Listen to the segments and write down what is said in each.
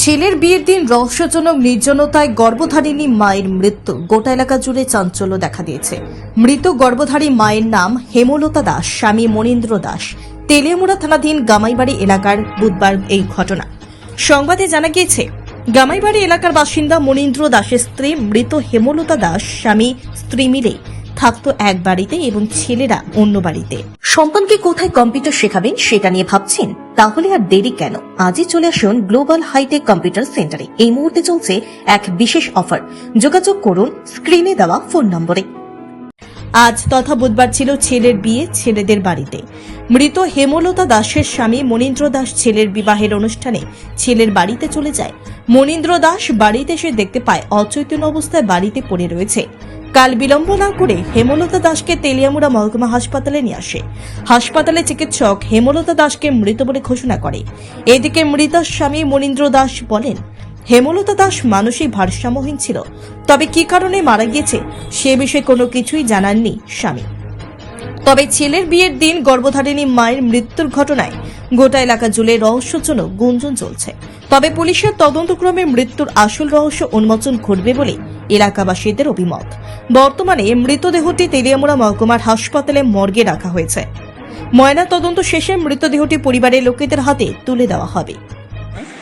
ছেলের বিয়ের দিন রহস্যজনক নির্জনতায় গর্ভধারিণী মায়ের মৃত্যু। গোটা এলাকা জুড়ে চাঞ্চল্য দেখা দিয়েছে। মৃত গর্ভধারী মায়ের নাম হেমলতা দাস, স্বামী মনীন্দ্র দাস। তেলিয়ামুড়া থানাধীন গামাইবাড়ি এলাকার বুধবার এই ঘটনা। সংবাদে জানা গিয়েছে, গামাইবাড়ি এলাকার বাসিন্দা মনীন্দ্র দাসের স্ত্রী মৃত হেমলতা দাস, স্বামী স্ত্রী মিলে থাকতো এক বাড়িতে এবং ছেলেরা অন্য বাড়িতে। সন্তানকে কোথায় কম্পিউটার শেখাবেন সেটা নিয়ে ভাবছেন? তাহলে আর দেরি কেন? আজই চলে আসুন গ্লোবাল হাইটেক কম্পিউটার সেন্টারে। এই মুহূর্তে চলছে এক বিশেষ অফার। যোগাযোগ করুন স্ক্রিনে দেওয়া ফোন নম্বরে। আজ তথা বুধবার ছিল ছেলের বিয়ে, ছেলেদের বাড়িতে। মৃত হেমলতা দাসের স্বামী মনীন্দ্র দাস ছেলের বিবাহের অনুষ্ঠানে ছেলের বাড়িতে চলে যায়। মনীন্দ্র দাস বাড়িতে এসে দেখতে পায় অচৈতন্য অবস্থায় বাড়িতে পড়ে রয়েছে। কাল বিলম্ব না করে হেমলতা দাসকে তেলিয়ামুড়া মহকুমা হাসপাতালে নিয়ে আসে। হাসপাতালে চিকিৎসক হেমলতা দাসকে মৃত বলে ঘোষণা করে। এদিকে মৃত স্বামী মনীন্দ্র দাস বলেন, হেমলতা দাস মানসিক ভারসাম্যহীন ছিল। তবে কি কারণে মারা গিয়েছে সে বিষয়ে কোনো কিছুই জানাননি স্বামী। তবে ছেলের বিয়ের দিন গর্ভধারিণী মায়ের মৃত্যুর ঘটনায় গোটা এলাকা জুড়ে রহস্যজনক গুঞ্জন চলছে। তবে পুলিশের তদন্তক্রমে মৃত্যুর আসল রহস্য উন্মোচন ঘটবে বলে এলাকাবাসীদের অভিমত। বর্তমানে মৃতদেহটি তেলিয়ামুড়া মহকুমার হাসপাতালে মর্গে রাখা হয়েছে। ময়না তদন্ত শেষে মৃতদেহটি পরিবারের লোকেদের হাতে তুলে দেওয়া হবে।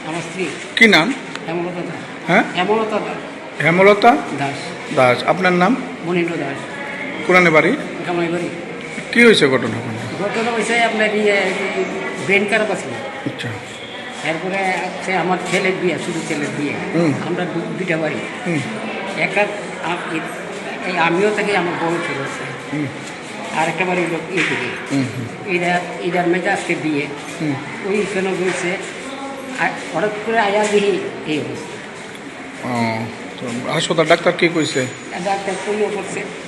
আমার স্ত্রী। কি নাম? হেমলতা দাস। হ্যাঁ? হেমলতা দাস। হেমলতা দাস। দাস। আপনার নাম? মনীন্দ্র দাস। কোরআনে বাড়ি? বাড়ি কি হয়েছে ঘটনা? ঘটনা হয়েছে আপনার ইয়ে ব্রেন খারাপ আছে। আচ্ছা। এরপরে আছে আমার ছেলের বিয়ে শুধু ছেলের বিয়ে। আমরা দু- দুইটা বাড়ি। একটা এই আমিও থাকি আমার বড় ছেলে আর একটা বাড়ি লোক এইদিকে হুম হুম, এটা এটার মেজা আজকে বিয়ে। ওইখানে রয়েছে আর হঠাৎ করে আয়া দিই এই অবস্থা। তো হাসপাতাল ডাক্তার কি কইছে? ডাক্তার কইও করছে।